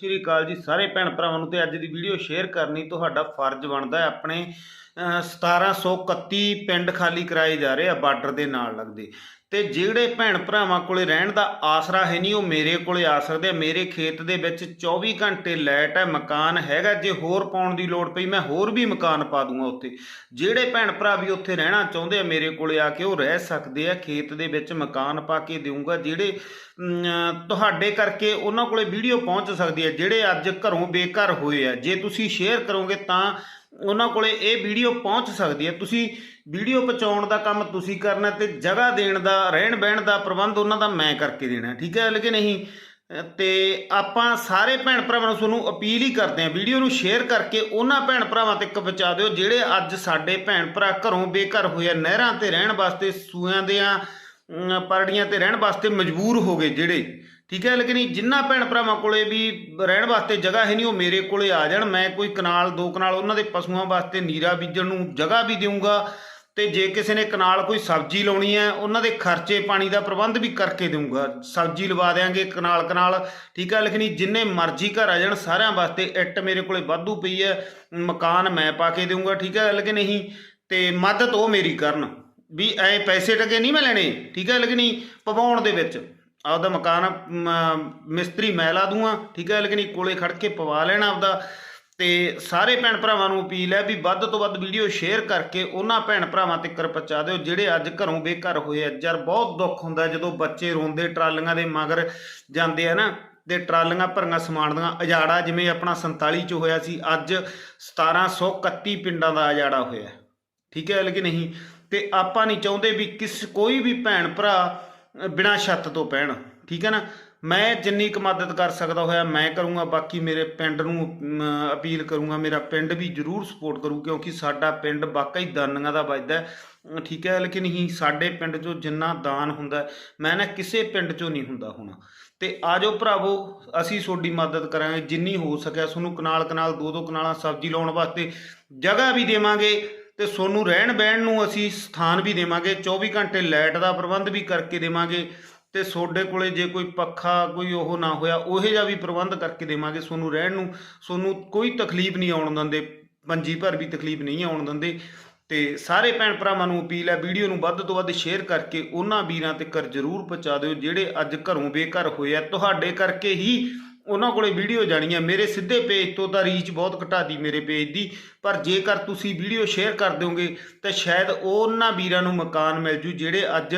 ਸ਼੍ਰੀ ਅਕਾਲ ਜੀ ਸਾਰੇ ਭੈਣ ਭਰਾਵਾਂ ਨੂੰ ਤੇ ਅੱਜ ਦੀ ਵੀਡੀਓ ਸ਼ੇਅਰ ਕਰਨੀ ਤੁਹਾਡਾ ਫਰਜ਼ ਬਣਦਾ ਹੈ। ਆਪਣੇ ਅਹ, 1731 ਪਿੰਡ ਖਾਲੀ ਕਰਾਏ ਜਾ ਰਹੇ ਆ ਬਾਰਡਰ ਦੇ ਨਾਲ ਲੱਗਦੇ। ਤੇ ਜਿਹੜੇ ਭੈਣ ਭਰਾਵਾਂ ਕੋਲੇ ਰਹਿਣ ਦਾ ਆਸਰਾ ਹੈ ਨਹੀਂ, ਉਹ ਮੇਰੇ ਕੋਲੇ ਆ ਸਕਦੇ ਆ। ਮੇਰੇ ਖੇਤ ਦੇ ਵਿੱਚ 24 ਘੰਟੇ ਲਾਈਟ ਹੈ, ਮਕਾਨ ਹੈਗਾ। ਜੇ ਹੋਰ ਪਾਉਣ ਦੀ ਲੋੜ ਪਈ, ਮੈਂ ਹੋਰ ਵੀ ਮਕਾਨ ਪਾ ਦੂੰਗਾ ਉੱਥੇ। ਜਿਹੜੇ ਭੈਣ ਭਰਾ ਵੀ ਉੱਥੇ ਰਹਿਣਾ ਚਾਹੁੰਦੇ ਆ, ਮੇਰੇ ਕੋਲੇ ਆ ਕੇ ਉਹ ਰਹਿ ਸਕਦੇ ਆ। ਖੇਤ ਦੇ ਵਿੱਚ ਮਕਾਨ ਪਾ ਕੇ ਦੇਊਂਗਾ, ਜਿਹੜੇ ਤੁਹਾਡੇ ਕਰਕੇ ਉਹਨਾਂ ਕੋਲੇ ਵੀਡੀਓ ਪਹੁੰਚ ਸਕਦੀ ਹੈ, ਜਿਹੜੇ ਅੱਜ ਘਰੋਂ ਬੇਘਰ ਹੋਏ ਆ। ਜੇ ਤੁਸੀਂ ਸ਼ੇਅਰ ਕਰੋਗੇ ਤਾਂ ਉਹਨਾਂ ਕੋਲੇ ਇਹ ਵੀਡੀਓ ਪਹੁੰਚ ਸਕਦੀ ਹੈ। ਤੁਸੀਂ ਵੀਡੀਓ ਪਹੁੰਚਾਉਣ ਦਾ ਕੰਮ ਤੁਸੀਂ ਕਰਨਾ ਤੇ ਜਗ੍ਹਾ ਦੇਣ ਦਾ, ਰਹਿਣ ਬਹਿਣ ਦਾ ਪ੍ਰਬੰਧ ਉਹਨਾਂ ਦਾ ਮੈਂ ਕਰਕੇ ਦੇਣਾ, ਠੀਕ ਹੈ? ਲੇਕਿਨ ਨਹੀਂ ਅਹ, ਤੇ ਆਪਾਂ ਸਾਰੇ ਭੈਣ ਭਰਾਵਾਂ ਨੂੰ ਤੁਹਾਨੂੰ ਅਪੀਲ ਹੀ ਕਰਦੇ ਹਾਂ, ਵੀਡੀਓ ਨੂੰ ਸ਼ੇਅਰ ਕਰਕੇ ਉਹਨਾਂ ਭੈਣ ਭਰਾਵਾਂ ਤੱਕ ਪਹੁੰਚਾ ਦਿਓ, ਜਿਹੜੇ ਅੱਜ ਸਾਡੇ ਭੈਣ ਭਰਾ ਘਰੋਂ ਬੇਘਰ ਹੋਏ ਆ, ਨਹਿਰਾਂ ਤੇ ਰਹਿਣ ਵਾਸਤੇ ਸੂਆਂ ਦੇ ਆ ਪਰੜੀਆਂ ਤੇ ਰਹਿਣ ਵਾਸਤੇ ਮਜਬੂਰ ਹੋ ਗਏ ਜਿਹੜੇ। ਠੀਕ ਹੈ, ਲੇਕਿਨ ਇਹ ਜਿੰਨਾ ਭੈਣ ਭਰਾਵਾਂ ਕੋਲੇ ਵੀ ਰਹਿਣ ਵਾਸਤੇ ਜਗ੍ਹਾ ਹੈ ਨਹੀਂ, ਉਹ ਮੇਰੇ ਕੋਲੇ ਆ ਜਾਣ। ਮੈਂ ਕੋਈ ਕਨਾਲ, ਦੋ ਕਨਾਲ ਉਹਨਾਂ ਦੇ ਪਸ਼ੂਆਂ ਵਾਸਤੇ ਨੀਰਾ ਬੀਜਣ ਨੂੰ ਜਗ੍ਹਾ ਵੀ ਦੇਵਾਂਗਾ ਤੇ ਜੇ ਕਿਸੇ ਨੇ ਕਨਾਲ ਕੋਈ ਸਬਜ਼ੀ ਲਾਉਣੀ ਹੈ, ਉਹਨਾਂ ਦੇ ਖਰਚੇ ਪਾਣੀ ਦਾ ਪ੍ਰਬੰਧ ਵੀ ਕਰਕੇ ਦੇਵਾਂਗਾ ਸਬਜ਼ੀ ਲਵਾ ਦੇਾਂਗੇ ਕਨਾਲ ਕਨਾਲ। ਠੀਕ ਹੈ, ਲੇਕਿਨ ਜਿੰਨੇ ਮਰਜ਼ੀ ਘਰ ਆ ਜਾਣ, ਸਾਰਿਆਂ ਵਾਸਤੇ ਇੱਟ ਮੇਰੇ ਕੋਲੇ ਵਾਧੂ ਪਈ ਹੈ, ਮਕਾਨ ਮੈਂ ਪਾ ਕੇ ਦੇਵਾਂਗਾ ਠੀਕ ਹੈ, ਲੇਕਿਨ ਨਹੀਂ ਤੇ ਮਦਦ ਉਹ ਮੇਰੀ ਕਰਨ ਵੀ ਐ ਪੈਸੇ ਟਕੇ ਨਹੀਂ ਮੈਂ ਲੈਣੇ, ਠੀਕ ਹੈ, ਲੇਕਿਨ ਨਹੀਂ ਪਵਾਉਣ ਦੇ ਵਿੱਚ। ਆਪਦਾ ਮਕਾਨ ਮ, ਮਿਸਤਰੀ ਮੈਂ ਲਾ ਦੂੰਗਾ ਠੀਕ ਹੈ ਲੇਕਿਨ ਕੋਲੇ ਖੜ ਕੇ ਪਵਾ ਲੈਣਾ ਆਪਦਾ। ਤੇ ਸਾਰੇ ਭੈਣ ਭਰਾਵਾਂ ਨੂੰ ਅਪੀਲ ਹੈ ਵੀ ਵੱਧ ਤੋਂ ਵੱਧ ਵੀਡੀਓ ਸ਼ੇਅਰ ਕਰਕੇ ਉਹਨਾਂ ਭੈਣ ਭਰਾਵਾਂ ਤੱਕ ਪਹੁੰਚਾ ਦਿਓ ਜਿਹੜੇ ਅੱਜ ਘਰੋਂ ਬੇਘਰ ਹੋਏ ਆ। ਯਾਰ ਬਹੁਤ ਦੁੱਖ ਹੁੰਦਾ ਜਦੋਂ ਬੱਚੇ ਰੋਂਦੇ ਟਰਾਲੀਆਂ ਦੇ ਮਗਰ ਜਾਂਦੇ ਆ ਨਾ ਤੇ ਟਰਾਲੀਆਂ ਭਰੀਆਂ ਸਮਾਨ ਦੀਆਂ। ਅਜਾੜਾ ਜਿਵੇਂ ਆਪਣਾ 47 ਚ ਹੋਇਆ ਸੀ ਅੱਜ 1731 ਪਿੰਡਾਂ ਦਾ ਅਜਾੜਾ ਹੋਇਆ। ਠੀਕ ਹੈ ਲੇਕਿਨ ਨਹੀਂ ਤੇ ਆਪਾਂ ਨਹੀਂ ਚਾਹੁੰਦੇ ਵੀ ਕਿਸ ਕੋਈ ਵੀ ਭੈਣ ਭਰਾ ਬਿਨਾਂ ਛੱਤ ਤੋਂ ਪੈਣ, ਠੀਕ ਹੈ ਨਾ? ਮੈਂ ਜਿੰਨੀ ਕੁ ਮਦਦ ਕਰ ਸਕਦਾ ਹੋਇਆ, ਮੈਂ ਕਰੂੰਗਾ, ਬਾਕੀ ਮੇਰੇ ਪਿੰਡ ਨੂੰ ਅਪੀਲ ਕਰੂੰਗਾ, ਮੇਰਾ ਪਿੰਡ ਵੀ ਜ਼ਰੂਰ ਸਪੋਰਟ ਕਰੂ, ਕਿਉਂਕਿ ਸਾਡਾ ਪਿੰਡ ਵਾਕਈ ਦਾਨੀਆਂ ਦਾ ਵੱਜਦਾ ਠੀਕ ਹੈ, ਲੇਕਿਨ ਹੀ ਸਾਡੇ ਪਿੰਡ 'ਚੋਂ ਜਿੰਨਾ ਦਾਨ ਹੁੰਦਾ ਮੈਂ ਨਾ ਕਿਸੇ ਪਿੰਡ 'ਚੋਂ ਨਹੀਂ ਹੁੰਦਾ ਹੋਣਾ। ਤੇ ਆਜੋ ਭਰਾਵੋ, ਅਸੀਂ ਤੁਹਾਡੀ ਮਦਦ ਕਰਾਂਗੇ, ਜਿੰਨੀ ਹੋ ਸਕਿਆ, ਤੁਹਾਨੂੰ ਕਨਾਲ ਕਨਾਲ ਦੋ ਦੋ ਕਨਾਲਾਂ ਸਬਜ਼ੀ ਲਾਉਣ ਵਾਸਤੇ ਜਗ੍ਹਾ ਵੀ ਦੇਵਾਂਗੇ। ਤੇ ਤੁਹਾਨੂੰ ਰਹਿਣ ਬਹਿਣ ਨੂੰ ਅਸੀਂ ਸਥਾਨ ਵੀ ਦੇਵਾਂਗੇ 24 ਘੰਟੇ ਲਾਈਟ ਦਾ ਪ੍ਰਬੰਧ ਵੀ ਕਰਕੇ ਦੇਵਾਂਗੇ ਤੇ ਤੁਹਾਡੇ ਕੋਲੇ ਜੇ ਕੋਈ ਪੱਖਾ ਕੋਈ ਉਹ ਨਾ ਹੋਇਆ, ਉਹੇ ਜਿਹਾ ਵੀ ਪ੍ਰਬੰਧ ਕਰਕੇ ਦੇਵਾਂਗੇ ਸੋਨੂੰ ਰਹਿਣ ਨੂੰ। ਸੋਨੂੰ ਕੋਈ ਤਕਲੀਫ ਨਹੀਂ ਆਉਣ ਦਿੰਦੇ, ਪੰਜੀ ਭਰ ਵੀ ਤਕਲੀਫ ਨਹੀਂ ਆਉਣ ਦਿੰਦੇ ਤੇ ਸਾਰੇ ਭੈਣ ਭਰਾਵਾਂ ਨੂੰ ਅਪੀਲ ਹੈ, ਵੀਡੀਓ ਨੂੰ ਵੱਧ ਤੋਂ ਵੱਧ ਸ਼ੇਅਰ ਕਰਕੇ ਉਹਨਾਂ ਵੀਰਾਂ ਤੱਕ ਜਰੂਰ ਪਹੁੰਚਾ ਦਿਓ ਜਿਹੜੇ ਅੱਜ ਘਰੋਂ ਬੇਘਰ ਹੋਏ ਆ। ਤੁਹਾਡੇ ਕਰਕੇ ਹੀ ਉਹਨਾਂ ਕੋਲੇ ਵੀਡੀਓ ਜਾਣੀ ਹੈ ਮੇਰੇ ਸਿੱਧੇ ਪੇਜ ਤੋਂ ਤਾਂ ਰੀਚ ਬਹੁਤ ਘਟਾਦੀ ਮੇਰੇ ਪੇਜ ਦੀ। ਪਰ ਜੇਕਰ ਤੁਸੀਂ ਵੀਡੀਓ ਸ਼ੇਅਰ ਕਰ ਦਿਓਗੇ, ਤਾਂ ਸ਼ਾਇਦ ਉਹਨਾਂ ਵੀਰਾਂ ਨੂੰ ਮਕਾਨ ਮਿਲ ਜੂ ਜਿਹੜੇ ਅੱਜ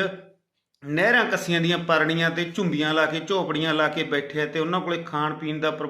ਨਹਿਰਾਂ ਕੱਸੀਆਂ ਦੀਆਂ ਪਰਣੀਆਂ ਤੇ ਝੁੰਬੀਆਂ ਲਾ ਕੇ, ਝੋਪੜੀਆਂ ਲਾ ਕੇ ਬੈਠੇ ਆ ਤੇ ਉਹਨਾਂ ਕੋਲੇ ਖਾਣ ਪੀਣ ਦਾ ਪ੍ਰਬੰਧ